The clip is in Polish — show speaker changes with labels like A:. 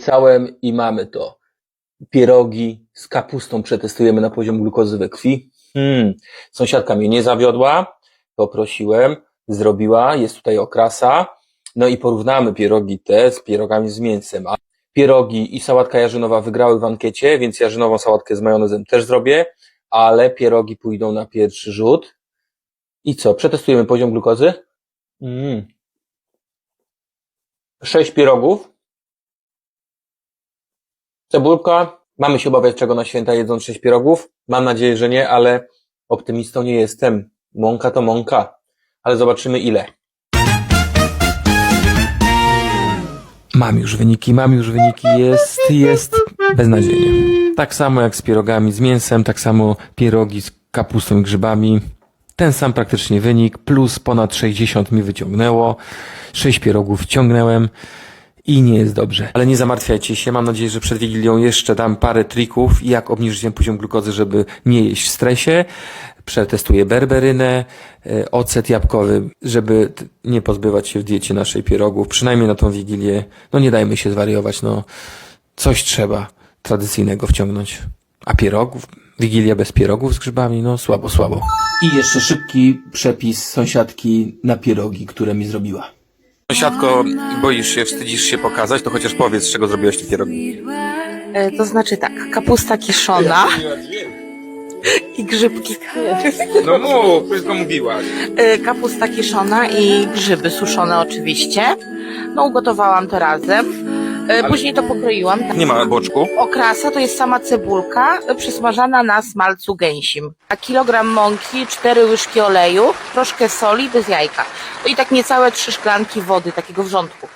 A: obiecałem i mamy to. Pierogi z kapustą przetestujemy na poziom glukozy we krwi. Hmm. Sąsiadka mnie nie zawiodła, poprosiłem, zrobiła, jest tutaj okrasa. No i porównamy pierogi te z pierogami z mięsem. A pierogi i sałatka jarzynowa wygrały w ankiecie, więc jarzynową sałatkę z majonezem też zrobię, ale pierogi pójdą na pierwszy rzut. I co, przetestujemy poziom glukozy? Mm. Sześć pierogów. Cebulka. Mamy się obawiać czego na święta jedząc sześć pierogów? Mam nadzieję, że nie, ale optymistą nie jestem. Mąka to mąka. Ale zobaczymy ile. Mam już wyniki, mam już wyniki. Jest, jest beznadziejnie. Tak samo jak z pierogami z mięsem, tak samo pierogi z kapustą i grzybami. Ten sam praktycznie wynik, plus ponad 60 mi wyciągnęło. 6 pierogów ciągnęłem i nie jest dobrze. Ale nie zamartwiajcie się, mam nadzieję, że przed Wigilią jeszcze dam parę trików, jak obniżyć ten poziom glukozy, żeby nie jeść w stresie. Przetestuję berberynę, e, ocet jabłkowy, żeby nie pozbywać się w diecie naszej pierogów, przynajmniej na tą Wigilię. No nie dajmy się zwariować, no coś trzeba tradycyjnego wciągnąć. A pierogów? Wigilia bez pierogów z grzybami? No słabo, słabo. I jeszcze szybki przepis sąsiadki na pierogi, które mi zrobiła. Sąsiadko, boisz się, wstydzisz się pokazać, to chociaż powiedz, z czego zrobiłaś te pierogi.
B: E, To znaczy tak, kapusta kiszona i grzybki.
A: No mów, wszystko mówiłaś.
B: E, Kapusta kiszona i grzyby suszone oczywiście. No ugotowałam to razem. E, Później to pokroiłam. Tak.
A: Nie ma boczku.
B: Okrasa to jest sama cebulka e, przysmażana na smalcu gęsim. A kilogram mąki, cztery łyżki oleju, troszkę soli bez jajka. I tak niecałe trzy szklanki wody, takiego wrzątku.